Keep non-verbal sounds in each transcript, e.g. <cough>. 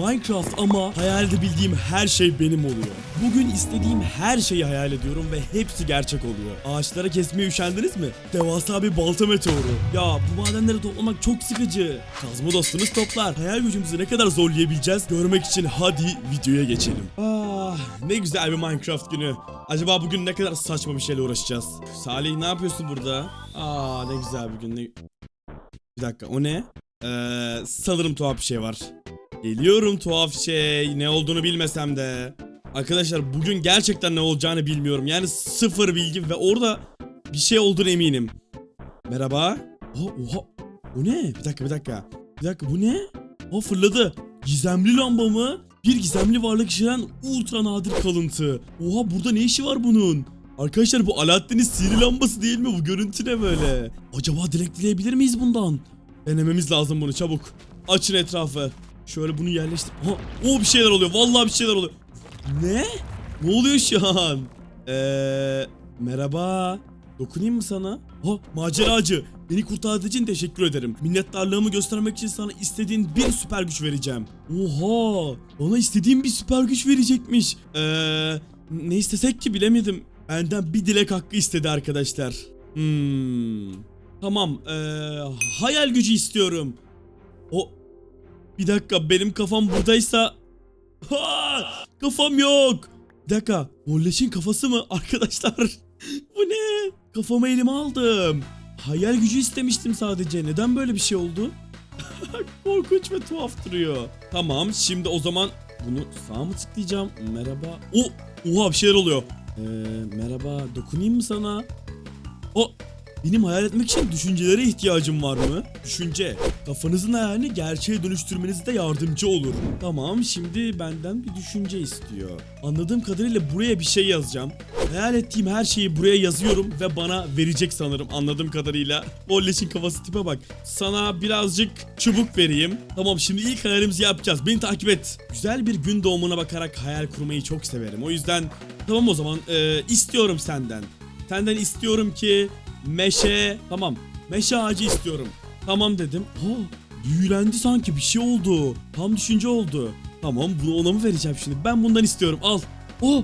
Minecraft ama hayal edebildiğim her şey benim oluyor. Bugün istediğim her şeyi hayal ediyorum ve hepsi gerçek oluyor. Ağaçlara kesmeye üşendiniz mi? Devasa bir balta meteoru. Ya bu madenleri toplamak çok sıkıcı. Kazma dostunuz toplar. Hayal gücümüzü ne kadar zorlayabileceğiz görmek için hadi videoya geçelim. Ah ne güzel bir Minecraft günü. Acaba bugün ne kadar saçma bir şeyle uğraşacağız? Salih ne yapıyorsun burada? Aa ne güzel bir gün. Bir dakika o ne? Ee, sanırım tuhaf bir şey var. Geliyorum tuhaf şey. Ne olduğunu bilmesem de. Arkadaşlar bugün gerçekten ne olacağını bilmiyorum. Yani sıfır bilgi ve orada bir şey olduğunu eminim. Merhaba. Oha, oha. Bu ne? Bir dakika bir dakika. Bir dakika bu ne? O fırladı. Gizemli lamba mı? Bir gizemli varlık işlenen ultra nadir kalıntı. Oha burada ne işi var bunun? Arkadaşlar bu Alaaddin'in sihirli lambası değil mi? Bu görüntü ne böyle? Acaba dileyebilir miyiz bundan? Denememiz lazım bunu çabuk. Açın etrafı. Şöyle bunu yerleştir. Aha, o bir şeyler oluyor. Vallahi bir şeyler oluyor. Ne? Ne oluyor şu an? Eee merhaba. Dokunayım mı sana? Ha maceracı. Beni kurtardığın için teşekkür ederim. Minnettarlığımı göstermek için sana istediğin bir süper güç vereceğim. Oha! Bana istediğin bir süper güç verecekmiş. Eee ne istesek ki bilemedim. Benden bir dilek hakkı istedi arkadaşlar. Hmm. Tamam. Eee hayal gücü istiyorum. O bir dakika benim kafam buradaysa Ha! Kafam yok. Bir dakika. Molleş'in kafası mı? <laughs> Arkadaşlar. Bu ne? Kafamı elime aldım. Hayal gücü istemiştim sadece. Neden böyle bir şey oldu? <laughs> Korkunç ve tuhaf duruyor. Tamam şimdi o zaman bunu sağa mı tıklayacağım? Merhaba. O, oha bir şeyler oluyor. Ee, merhaba dokunayım mı sana? O benim hayal etmek için düşüncelere ihtiyacım var mı? Düşünce. Kafanızın hayalini gerçeğe dönüştürmenizde yardımcı olur. Tamam şimdi benden bir düşünce istiyor. Anladığım kadarıyla buraya bir şey yazacağım. Hayal ettiğim her şeyi buraya yazıyorum ve bana verecek sanırım anladığım kadarıyla. Bolleş'in kafası tipe bak. Sana birazcık çubuk vereyim. Tamam şimdi ilk hayalimizi yapacağız. Beni takip et. Güzel bir gün doğumuna bakarak hayal kurmayı çok severim. O yüzden tamam o zaman ee, istiyorum senden. Senden istiyorum ki meşe tamam meşe ağacı istiyorum. Tamam dedim. Ha büyülendi sanki bir şey oldu. Tam düşünce oldu. Tamam bunu ona mı vereceğim şimdi? Ben bundan istiyorum al. Oh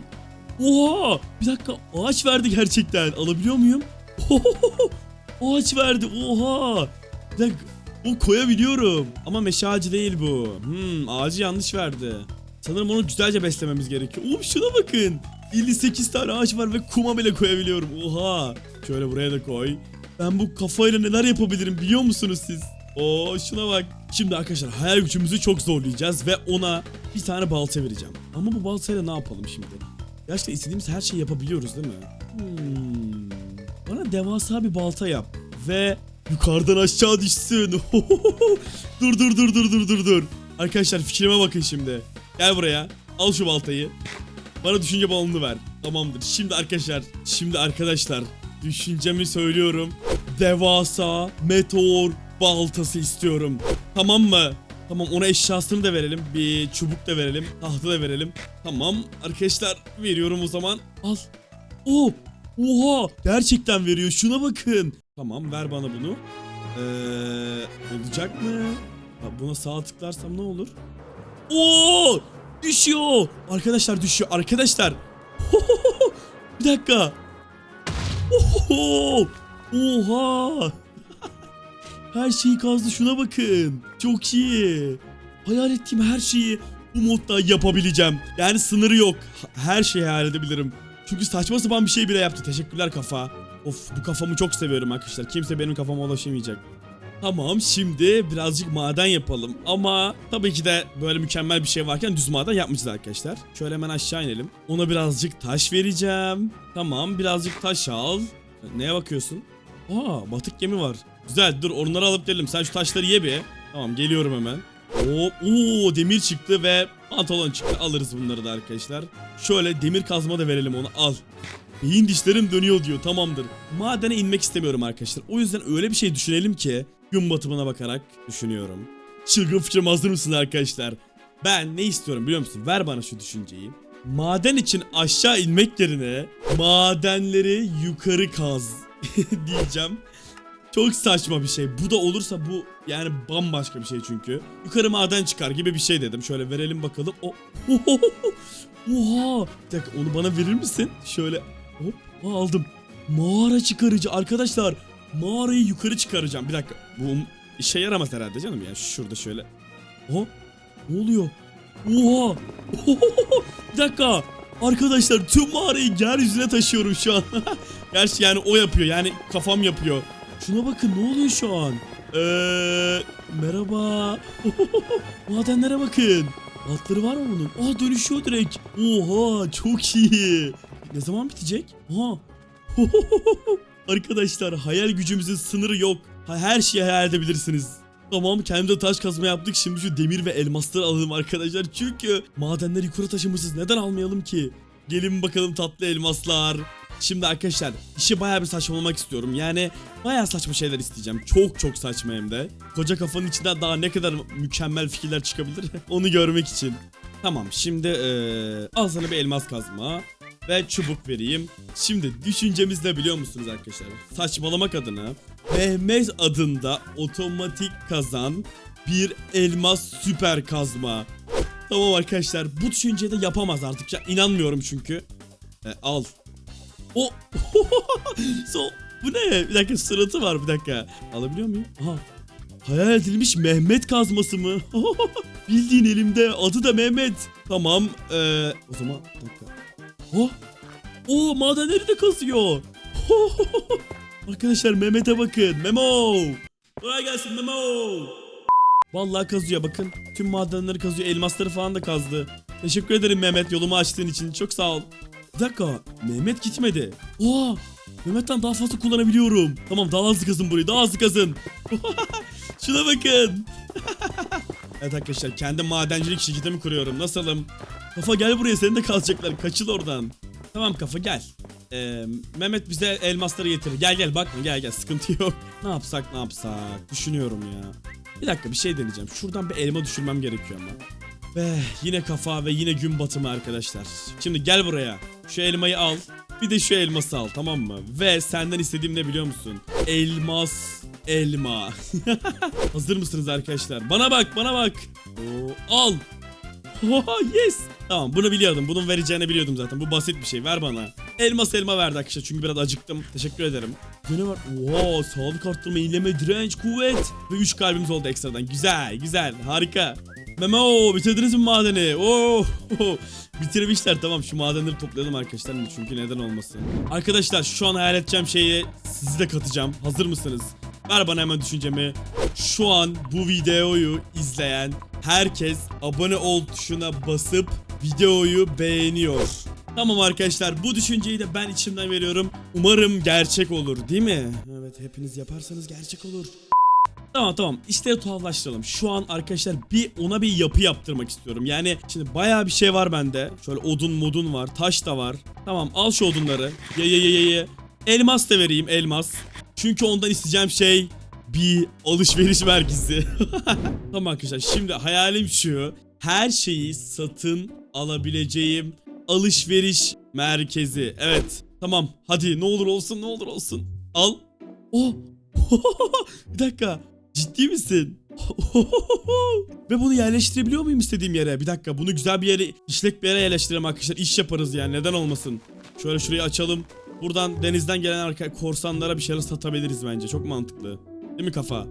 Oha bir dakika ağaç verdi gerçekten alabiliyor muyum? <laughs> ağaç verdi oha. Bir dakika o koyabiliyorum ama meşe ağacı değil bu. Hmm ağacı yanlış verdi. Sanırım onu güzelce beslememiz gerekiyor. Oğlum şuna bakın. 58 tane ağaç var ve kuma bile koyabiliyorum. Oha. Şöyle buraya da koy. Ben bu kafayla neler yapabilirim biliyor musunuz siz? Oo şuna bak. Şimdi arkadaşlar hayal gücümüzü çok zorlayacağız ve ona bir tane balta vereceğim. Ama bu baltayla ne yapalım şimdi? Gerçekten istediğimiz her şeyi yapabiliyoruz değil mi? Hmm. Bana devasa bir balta yap. Ve yukarıdan aşağı düşsün. <laughs> dur dur dur dur dur dur dur. Arkadaşlar fikrime bakın şimdi. Gel buraya. Al şu baltayı. Bana düşünce balonu ver. Tamamdır. Şimdi arkadaşlar, şimdi arkadaşlar düşüncemi söylüyorum. Devasa meteor baltası istiyorum. Tamam mı? Tamam ona eşyasını da verelim. Bir çubuk da verelim. Tahta da verelim. Tamam arkadaşlar veriyorum o zaman. Al. Oo. Oha. Gerçekten veriyor. Şuna bakın. Tamam ver bana bunu. Ee, olacak mı? Buna sağ tıklarsam ne olur? Oo! Düşüyor. Arkadaşlar düşüyor. Arkadaşlar. <laughs> Bir dakika. Oha! Her şeyi kazdı şuna bakın. Çok iyi. Hayal ettiğim her şeyi bu modda yapabileceğim. Yani sınırı yok. Her şeyi hayal edebilirim. Çünkü saçma sapan bir şey bile yaptı. Teşekkürler kafa. Of bu kafamı çok seviyorum arkadaşlar. Kimse benim kafama ulaşamayacak. Tamam şimdi birazcık maden yapalım ama tabii ki de böyle mükemmel bir şey varken düz maden yapmayacağız arkadaşlar. Şöyle hemen aşağı inelim. Ona birazcık taş vereceğim. Tamam birazcık taş al. Neye bakıyorsun? Aa batık gemi var. Güzel dur onları alıp gelelim. Sen şu taşları ye bir. Tamam geliyorum hemen. Oo, oo demir çıktı ve pantolon çıktı. Alırız bunları da arkadaşlar. Şöyle demir kazma da verelim onu al. Beyin dişlerim dönüyor diyor tamamdır. Madene inmek istemiyorum arkadaşlar. O yüzden öyle bir şey düşünelim ki gün batımına bakarak düşünüyorum. Çılgın fikrim hazır mısın arkadaşlar? Ben ne istiyorum biliyor musun? Ver bana şu düşünceyi. Maden için aşağı inmek yerine madenleri yukarı kaz <laughs> diyeceğim. Çok saçma bir şey. Bu da olursa bu yani bambaşka bir şey çünkü. Yukarı maden çıkar gibi bir şey dedim. Şöyle verelim bakalım. O <laughs> Oha! Bir dakika onu bana verir misin? Şöyle hop aldım. Mağara çıkarıcı arkadaşlar. Mağarayı yukarı çıkaracağım. Bir dakika. Bu işe yaramaz herhalde canım. Yani şurada şöyle. Oha! Ne oluyor? Oha! <laughs> Bir dakika. Arkadaşlar tüm mağarayı yeryüzüne taşıyorum şu an. <laughs> Gerçi yani o yapıyor. Yani kafam yapıyor. Şuna bakın ne oluyor şu an? Eee merhaba. <laughs> Madenlere bakın. Altları var mı bunun? Aa dönüşüyor direkt. Oha çok iyi. Ne zaman bitecek? Aha. Arkadaşlar hayal gücümüzün sınırı yok. Her şeyi hayal edebilirsiniz. Tamam kendimize taş kazma yaptık. Şimdi şu demir ve elmasları alalım arkadaşlar. Çünkü madenleri yukarı taşımışız. Neden almayalım ki? Gelin bakalım tatlı elmaslar. Şimdi arkadaşlar işi bayağı bir saçmalamak istiyorum. Yani bayağı saçma şeyler isteyeceğim. Çok çok saçma hem de. Koca kafanın içinden daha ne kadar mükemmel fikirler çıkabilir <laughs> onu görmek için. Tamam şimdi eee al sana bir elmas kazma ve çubuk vereyim. Şimdi düşüncemiz ne biliyor musunuz arkadaşlar? Saçmalamak adına Mehmet adında otomatik kazan bir elmas süper kazma. Tamam arkadaşlar bu düşünceyi de yapamaz artık. Ya, inanmıyorum çünkü. E, al. O <laughs> so, bu ne? Bir dakika suratı var bir dakika. Alabiliyor muyum? Aha. Hayal edilmiş Mehmet kazması mı? <laughs> Bildiğin elimde adı da Mehmet. Tamam. Ee, o zaman bir dakika. Oh. Oo madenleri de kazıyor. <laughs> Arkadaşlar Mehmet'e bakın. Memo. Kolay gelsin Memo. Vallahi kazıyor bakın. Tüm madenleri kazıyor. Elmasları falan da kazdı. Teşekkür ederim Mehmet yolumu açtığın için. Çok sağ ol. Bir dakika. Mehmet gitmedi. Oha. Mehmet'ten daha fazla kullanabiliyorum. Tamam daha hızlı kazın burayı. Daha hızlı kazın. <laughs> Şuna bakın. <laughs> evet arkadaşlar kendi madencilik şirketimi kuruyorum. Nasılım? Kafa gel buraya seni de kalacaklar. Kaçıl oradan. Tamam kafa gel. Ee, Mehmet bize elmasları getirir. Gel gel bakma gel gel sıkıntı yok. Ne yapsak ne yapsak düşünüyorum ya. Bir dakika bir şey deneyeceğim. Şuradan bir elma düşürmem gerekiyor ama. Ve yine kafa ve yine gün batımı arkadaşlar. Şimdi gel buraya. Şu elmayı al. Bir de şu elması al tamam mı? Ve senden istediğim ne biliyor musun? Elmas elma. <laughs> Hazır mısınız arkadaşlar? Bana bak bana bak. Oo, al. Oha yes. Tamam bunu biliyordum. Bunun vereceğini biliyordum zaten. Bu basit bir şey. Ver bana. Elmas elma verdi arkadaşlar. Çünkü biraz acıktım. Teşekkür ederim. Ne var? Oha sağlık arttırma, inleme, direnç, kuvvet. Ve 3 kalbimiz oldu ekstradan. Güzel güzel. Harika. Memo bitirdiniz mi madeni? Oo, bitirmişler tamam şu madenleri toplayalım arkadaşlar çünkü neden olmasın. Arkadaşlar şu an hayal edeceğim şeyi sizi de katacağım. Hazır mısınız? Ver bana hemen düşüncemi. Şu an bu videoyu izleyen herkes abone ol tuşuna basıp videoyu beğeniyor. Tamam arkadaşlar bu düşünceyi de ben içimden veriyorum. Umarım gerçek olur değil mi? Evet hepiniz yaparsanız gerçek olur. Tamam tamam işte tuhaflaştıralım. Şu an arkadaşlar bir ona bir yapı yaptırmak istiyorum. Yani şimdi bayağı bir şey var bende. Şöyle odun modun var. Taş da var. Tamam al şu odunları. Ye ye ye ye. Elmas da vereyim elmas. Çünkü ondan isteyeceğim şey bir alışveriş merkezi. <laughs> tamam arkadaşlar şimdi hayalim şu. Her şeyi satın alabileceğim alışveriş merkezi. Evet. Tamam hadi ne olur olsun ne olur olsun. Al. Oh. <laughs> bir dakika. Ciddi misin? <laughs> Ve bunu yerleştirebiliyor muyum istediğim yere? Bir dakika bunu güzel bir yere, işlek bir yere yerleştirelim arkadaşlar. İş yaparız yani neden olmasın. Şöyle şurayı açalım. Buradan denizden gelen arka korsanlara bir şeyler satabiliriz bence. Çok mantıklı. Değil mi kafa?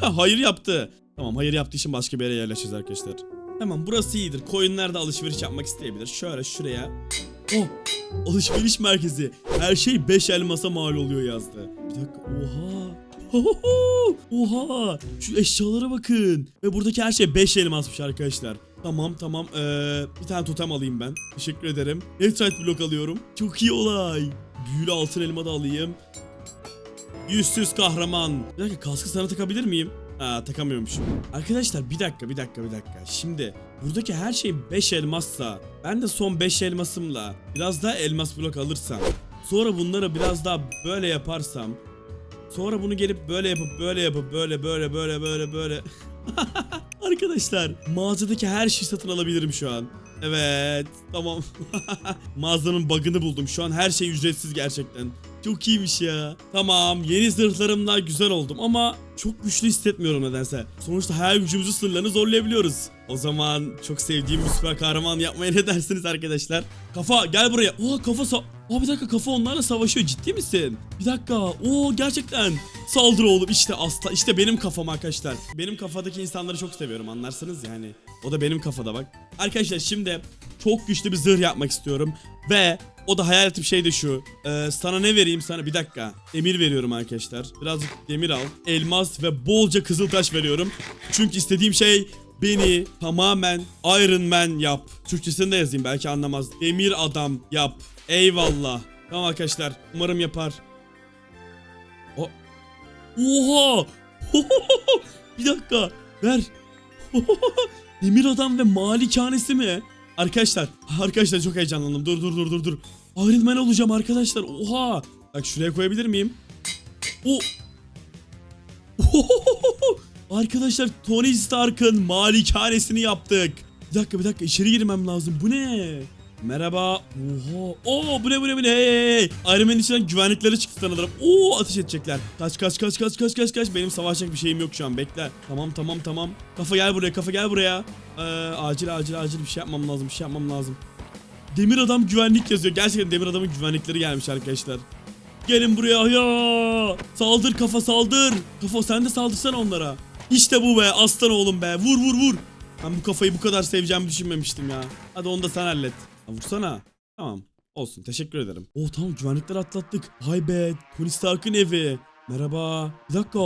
<laughs> hayır yaptı. Tamam hayır yaptığı için başka bir yere yerleşeceğiz arkadaşlar. Tamam burası iyidir. Koyunlar da alışveriş yapmak isteyebilir. Şöyle şuraya. Oh alışveriş merkezi. Her şey 5 elmasa mal oluyor yazdı. Bir dakika oha. Oha! Şu eşyalara bakın. Ve buradaki her şey 5 elmasmış arkadaşlar. Tamam tamam. Ee, bir tane totem alayım ben. Teşekkür ederim. Netherite blok alıyorum. Çok iyi olay. Büyülü altın elma da alayım. Yüzsüz kahraman. Bir dakika kaskı sana takabilir miyim? Ha takamıyormuşum. Arkadaşlar bir dakika bir dakika bir dakika. Şimdi buradaki her şey 5 elmassa ben de son 5 elmasımla biraz daha elmas blok alırsam sonra bunları biraz daha böyle yaparsam sonra bunu gelip böyle yapıp böyle yapıp böyle böyle böyle böyle böyle <laughs> Arkadaşlar mağazadaki her şeyi satın alabilirim şu an. Evet tamam. <laughs> Mağazanın bug'ını buldum. Şu an her şey ücretsiz gerçekten. Çok iyiymiş ya. Tamam yeni zırhlarımla güzel oldum ama çok güçlü hissetmiyorum nedense. Sonuçta hayal gücümüzü sınırlarını zorlayabiliyoruz. O zaman çok sevdiğim bir süper kahraman yapmaya ne dersiniz arkadaşlar? Kafa gel buraya. Oha kafa sa... Aa bir dakika kafa onlarla savaşıyor ciddi misin? Bir dakika. Oo gerçekten. Saldır oğlum işte asla işte benim kafam arkadaşlar. Benim kafadaki insanları çok seviyorum anlarsınız yani. O da benim kafada bak. Arkadaşlar şimdi çok güçlü bir zırh yapmak istiyorum. Ve o da hayal ettiğim şey de şu. Ee, sana ne vereyim sana? Bir dakika. Demir veriyorum arkadaşlar. Birazcık demir al. Elmas ve bolca kızıltaş veriyorum. Çünkü istediğim şey beni tamamen Iron Man yap. Türkçesini de yazayım belki anlamaz. Demir adam yap. Eyvallah. Tamam arkadaşlar. Umarım yapar. O Oha! <laughs> bir dakika. Ver. <laughs> Demir adam ve malikanesi mi? Arkadaşlar, arkadaşlar çok heyecanlandım. Dur dur dur dur dur. Iron Man olacağım arkadaşlar. Oha! Bak şuraya koyabilir miyim? O Arkadaşlar Tony Stark'ın malikanesini yaptık. Bir dakika bir dakika içeri girmem lazım. Bu ne? Merhaba. Oha. Oo bu ne bu ne bu ne? Hey hey hey. Iron Man'in içinden güvenlikleri çıktı sanırım. Oo ateş edecekler. Kaç kaç kaç kaç kaç kaç kaç. Benim savaşacak bir şeyim yok şu an. Bekle. Tamam tamam tamam. Kafa gel buraya kafa gel buraya. Ee, acil acil acil bir şey yapmam lazım bir şey yapmam lazım. Demir adam güvenlik yazıyor. Gerçekten demir adamın güvenlikleri gelmiş arkadaşlar. Gelin buraya ya. Saldır kafa saldır. Kafa sen de saldırsana onlara. İşte bu be aslan oğlum be. Vur vur vur. Ben bu kafayı bu kadar seveceğimi düşünmemiştim ya. Hadi onu da sen hallet. Ha, vursana. Tamam. Olsun teşekkür ederim. Oh tamam güvenlikleri atlattık. Vay be Tony Stark'ın evi. Merhaba. Bir dakika.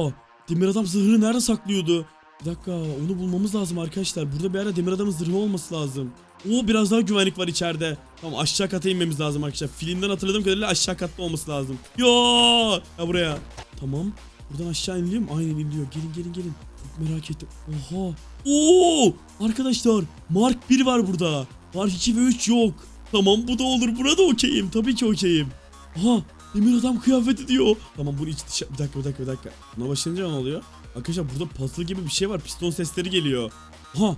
Demir adam zırhını nerede saklıyordu? Bir dakika onu bulmamız lazım arkadaşlar. Burada bir ara demir adamın zırhı olması lazım. Oo biraz daha güvenlik var içeride. Tamam aşağı kata inmemiz lazım arkadaşlar. Filmden hatırladığım kadarıyla aşağı katta olması lazım. Yo! Ya buraya. Tamam. Buradan aşağı iniliyor mu? Aynen iniliyor. Gelin gelin gelin. Çok merak ettim. Oha. Oo! Arkadaşlar Mark 1 var burada. Mark 2 ve 3 yok. Tamam bu da olur. Burada okeyim. Tabii ki okeyim. Aha demir adam kıyafeti diyor. Tamam bunu iç dışa... Bir dakika bir dakika bir dakika. Buna başlayınca ne oluyor? Arkadaşlar burada puzzle gibi bir şey var. Piston sesleri geliyor. Aha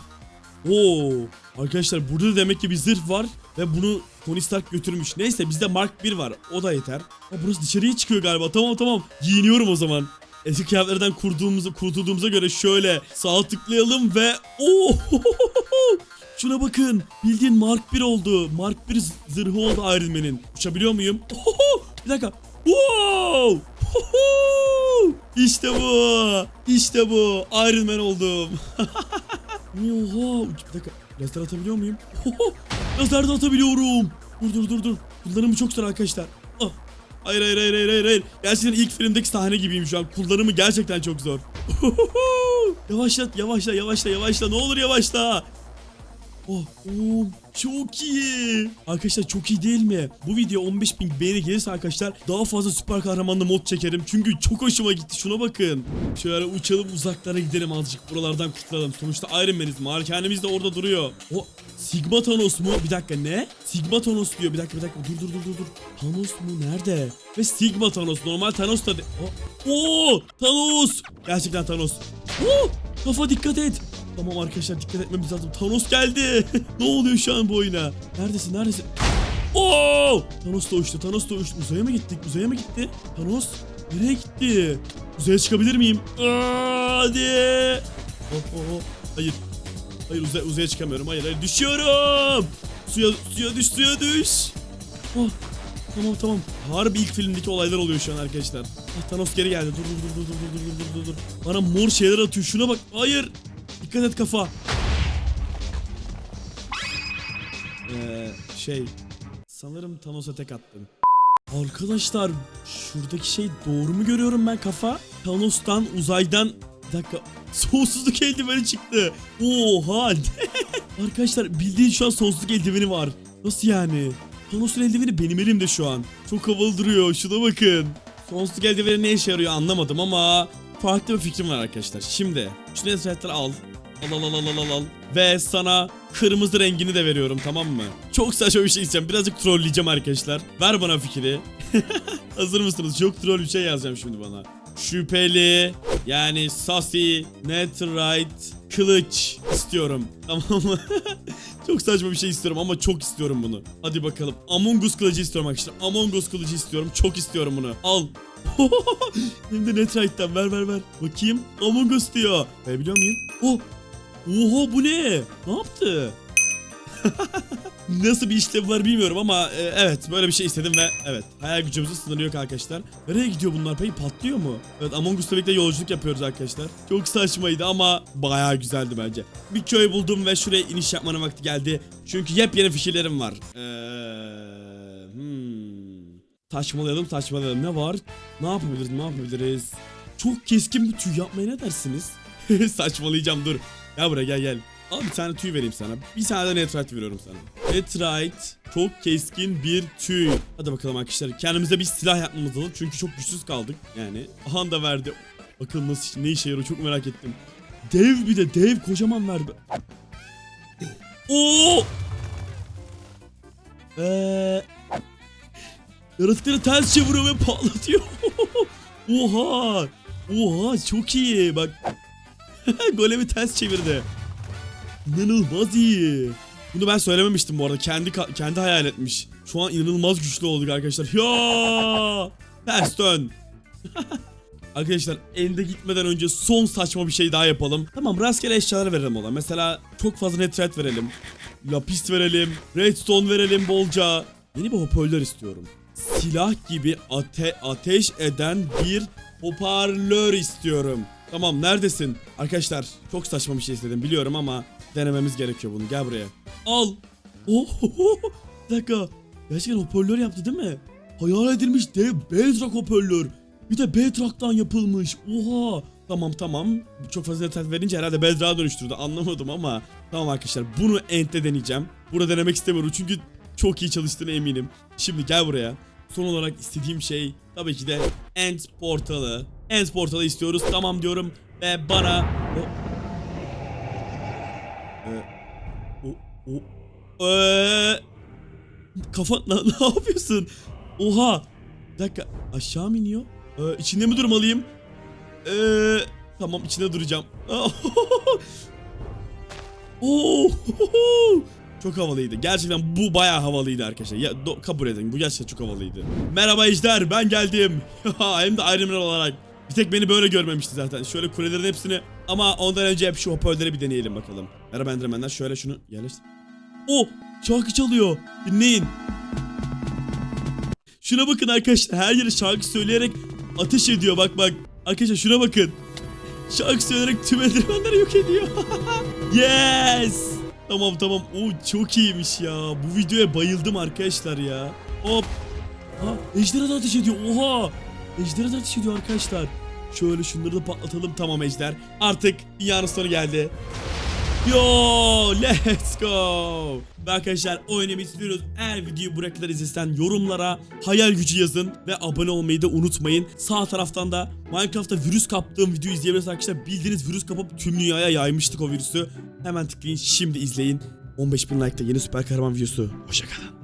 Oo, arkadaşlar burada da demek ki bir zırh var ve bunu Tony Stark götürmüş. Neyse bizde Mark 1 var. O da yeter. Ha, burası dışarıya çıkıyor galiba. Tamam tamam. Giyiniyorum o zaman. Eski kıyafetlerden kurduğumuzu, kurtulduğumuza göre şöyle sağ tıklayalım ve Oo! <laughs> Şuna bakın. Bildiğin Mark 1 oldu. Mark 1 zırhı oldu Iron Man'in. Uçabiliyor muyum? <laughs> Bir dakika. Wow! <laughs> İşte bu. İşte bu. Iron Man oldum. Oha! Bir dakika. Lazer atabiliyor muyum? Lazer de atabiliyorum. Dur dur dur dur. Kullanımı çok zor arkadaşlar. Ah. Hayır hayır hayır hayır hayır. Gerçekten ilk filmdeki sahne gibiyim şu an. Kullanımı gerçekten çok zor. yavaşlat yavaşla yavaşla yavaşla. Ne olur yavaşla. Oh, oh, çok iyi. Arkadaşlar çok iyi değil mi? Bu video 15.000 beğeni gelirse arkadaşlar daha fazla süper kahramanlı mod çekerim. Çünkü çok hoşuma gitti. Şuna bakın. Şöyle uçalım uzaklara gidelim azıcık. Buralardan kurtulalım. Sonuçta Iron Man'iz. Malikanemiz de orada duruyor. O Sigma Thanos mu? Bir dakika ne? Sigma Thanos diyor. Bir dakika bir dakika. Dur dur dur dur. dur. Thanos mu? Nerede? Ve Sigma Thanos. Normal Thanos da de... Oo! Thanos! Gerçekten Thanos. Oo! Kafa dikkat et. Tamam arkadaşlar dikkat etmemiz lazım. Thanos geldi. <laughs> ne oluyor şu an bu oyuna? Neredesin? Neredesin? Oo! Thanos da uçtu. Thanos da uçtu. Uzaya mı gittik? Uzaya mı gitti? Thanos nereye gitti? Uzaya çıkabilir miyim? Aa, hadi. Oh, oh, oh. Hayır. Hayır uzaya, uzaya çıkamıyorum. Hayır hayır düşüyorum. Suya suya düş suya düş. Oh. Tamam tamam. Harbi ilk filmdeki olaylar oluyor şu an arkadaşlar. Ah, Thanos geri geldi. Dur dur dur dur dur dur dur dur. Bana mor şeyler atıyor. Şuna bak. Hayır. Dikkat et kafa. Ee, şey sanırım Thanos'a tek attım. Arkadaşlar şuradaki şey doğru mu görüyorum ben kafa? Thanos'tan uzaydan bir dakika sonsuzluk eldiveni çıktı. Oha. <laughs> Arkadaşlar bildiğin şu an sonsuzluk eldiveni var. Nasıl yani? Thanos'un eldiveni benim elimde şu an. Çok havalı duruyor. Şuna bakın. Sonsuzluk eldiveni ne işe yarıyor anlamadım ama farklı bir fikrim var arkadaşlar. Şimdi şu netherite'ları al. Al al al al al al. Ve sana kırmızı rengini de veriyorum tamam mı? Çok saçma bir şey isteyeceğim. Birazcık trolleyeceğim arkadaşlar. Ver bana fikri. <laughs> Hazır mısınız? Çok troll bir şey yazacağım şimdi bana. Şüpheli yani sassy, netherite, kılıç istiyorum. <laughs> Tamam mı? Çok saçma bir şey istiyorum ama çok istiyorum bunu. Hadi bakalım. Among Us kılıcı istiyorum arkadaşlar. Among Us kılıcı istiyorum. Çok istiyorum bunu. Al. <laughs> Hem de Netrite'den ver ver ver. Bakayım. Among Us diyor. Verebiliyor muyum? Oh. Oha bu ne? Ne yaptı? <laughs> Nasıl bir işlev var bilmiyorum ama e, evet böyle bir şey istedim ve evet hayal gücümüzün sınırı yok arkadaşlar. Nereye gidiyor bunlar peki patlıyor mu? Evet Among Us'la birlikte yolculuk yapıyoruz arkadaşlar. Çok saçmaydı ama bayağı güzeldi bence. Bir köy buldum ve şuraya iniş yapmanın vakti geldi. Çünkü yepyeni fikirlerim var. Eee... Hmm. Taşmalayalım taşmalayalım ne var? Ne yapabiliriz ne yapabiliriz? Çok keskin bir tüy yapmaya ne dersiniz? <laughs> Saçmalayacağım dur. Gel buraya gel gel. Al bir tane tüy vereyim sana. Bir tane de netrite veriyorum sana. Netrite çok keskin bir tüy. Hadi bakalım arkadaşlar. Kendimize bir silah yapmamız lazım. Çünkü çok güçsüz kaldık. Yani aha da verdi. Bakalım nasıl ne işe yarıyor çok merak ettim. Dev bir de dev kocaman verdi. Oo! Eee Yaratıkları ters çeviriyor ve patlatıyor. <laughs> Oha! Oha çok iyi bak. <laughs> Golemi ters çevirdi. İnanılmaz iyi. Bunu ben söylememiştim bu arada. Kendi kendi hayal etmiş. Şu an inanılmaz güçlü olduk arkadaşlar. Ya! Ters dön. <laughs> Arkadaşlar elde gitmeden önce son saçma bir şey daha yapalım. Tamam rastgele eşyalar verelim ona. Mesela çok fazla netrite verelim. Lapis verelim. Redstone verelim bolca. Yeni bir hoparlör istiyorum. Silah gibi ate ateş eden bir hoparlör istiyorum. Tamam neredesin? Arkadaşlar çok saçma bir şey istedim biliyorum ama denememiz gerekiyor bunu. Gel buraya. Al. Oh, bir dakika. Gerçekten hoparlör yaptı değil mi? Hayal edilmiş dev Bedrock hoparlör. Bir de Bedrock'tan yapılmış. Oha. Tamam tamam. Çok fazla detay verince herhalde Bedrock'a dönüştürdü. Anlamadım ama. Tamam arkadaşlar bunu Ent'te deneyeceğim. Burada denemek istemiyorum çünkü çok iyi çalıştığına eminim. Şimdi gel buraya. Son olarak istediğim şey tabii ki de Ent portalı. Ent portalı istiyoruz. Tamam diyorum ve bana o Ee, o Ee, kafa <laughs> ne yapıyorsun? Oha. Bir dakika aşağı mı iniyor? Ee, içinde mi durmalıyım? Ee, tamam içinde duracağım. <laughs> Oo, çok havalıydı. Gerçekten bu bayağı havalıydı arkadaşlar. Ya do- kabul edin bu gerçekten çok havalıydı. Merhaba Ejder ben geldim. <laughs> Hem de Iron Man olarak. Bir tek beni böyle görmemişti zaten. Şöyle kulelerin hepsini ama ondan önce hep şu hoparlörleri bir deneyelim bakalım. Merhaba Enderman'ler şöyle şunu yerleştir. O şarkı çalıyor. Dinleyin. Şuna bakın arkadaşlar her yere şarkı söyleyerek ateş ediyor bak bak. Arkadaşlar şuna bakın. Şarkı söyleyerek tüm endermanları yok ediyor. <laughs> yes. Tamam tamam. O çok iyiymiş ya. Bu videoya bayıldım arkadaşlar ya. Hop. Ha, ejderha da ateş ediyor. Oha. Ejderha da ateş ediyor arkadaşlar. Şöyle şunları da patlatalım. Tamam ejder. Artık dünyanın sonu geldi. Yo let's go. Arkadaşlar oynamayı istiyoruz. Eğer videoyu buraya izlesen yorumlara hayal gücü yazın ve abone olmayı da unutmayın. Sağ taraftan da Minecraft'ta virüs kaptığım videoyu izleyebilirsiniz arkadaşlar. Bildiğiniz virüs kapıp tüm dünyaya yaymıştık o virüsü. Hemen tıklayın şimdi izleyin. 15.000 like'da yeni süper kahraman videosu. Hoşçakalın.